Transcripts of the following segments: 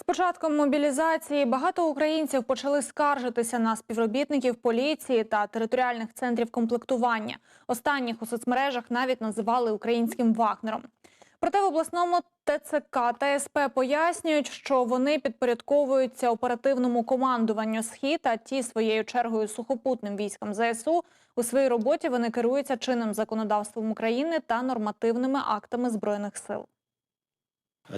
З початком мобілізації багато українців почали скаржитися на співробітників поліції та територіальних центрів комплектування. Останніх у соцмережах навіть називали українським вагнером. Проте в обласному ТЦК та СП пояснюють, що вони підпорядковуються оперативному командуванню схід, а ті своєю чергою сухопутним військам ЗСУ у своїй роботі вони керуються чинним законодавством України та нормативними актами збройних сил.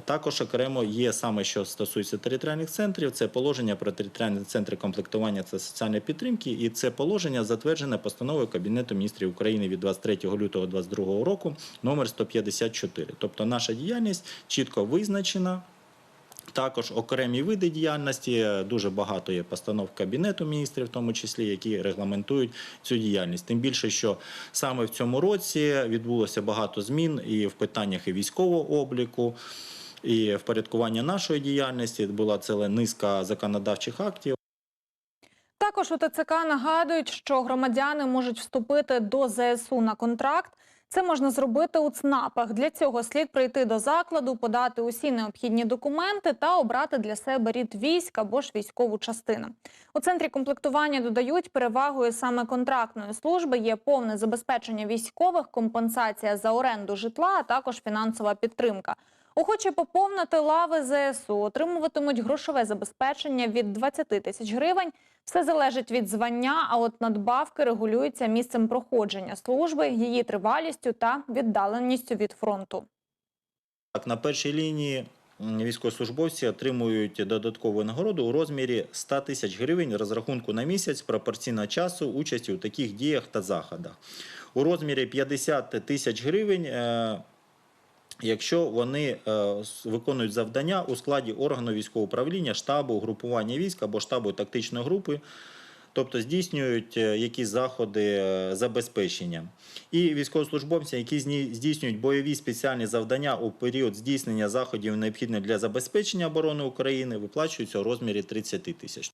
Також окремо є саме, що стосується територіальних центрів, це положення про територіальні центри комплектування та соціальної підтримки, і це положення затверджене постановою Кабінету міністрів України від 23 лютого 2022 року, номер 154. Тобто наша діяльність чітко визначена. Також окремі види діяльності дуже багато є постанов Кабінету міністрів, в тому числі, які регламентують цю діяльність. Тим більше, що саме в цьому році відбулося багато змін і в питаннях і військового обліку, і впорядкування нашої діяльності була ціла низка законодавчих актів. Також у ТЦК нагадують, що громадяни можуть вступити до ЗСУ на контракт. Це можна зробити у ЦНАПах. Для цього слід прийти до закладу, подати усі необхідні документи та обрати для себе рід військ або ж військову частину. У центрі комплектування додають перевагою саме контрактної служби є повне забезпечення військових, компенсація за оренду житла, а також фінансова підтримка. Охочі поповнити лави ЗСУ отримуватимуть грошове забезпечення від 20 тисяч гривень. Все залежить від звання, а от надбавки регулюються місцем проходження служби, її тривалістю та віддаленістю від фронту. Так, на першій лінії військовослужбовці отримують додаткову нагороду у розмірі 100 тисяч гривень розрахунку на місяць пропорційно часу участі у таких діях та заходах. У розмірі 50 тисяч гривень. Якщо вони е, виконують завдання у складі органу військового управління, штабу, групування військ або штабу тактичної групи, тобто здійснюють е, якісь заходи е, забезпечення. І військовослужбовці, які здійснюють бойові спеціальні завдання у період здійснення заходів, необхідних для забезпечення оборони України, виплачуються у розмірі 30 тисяч.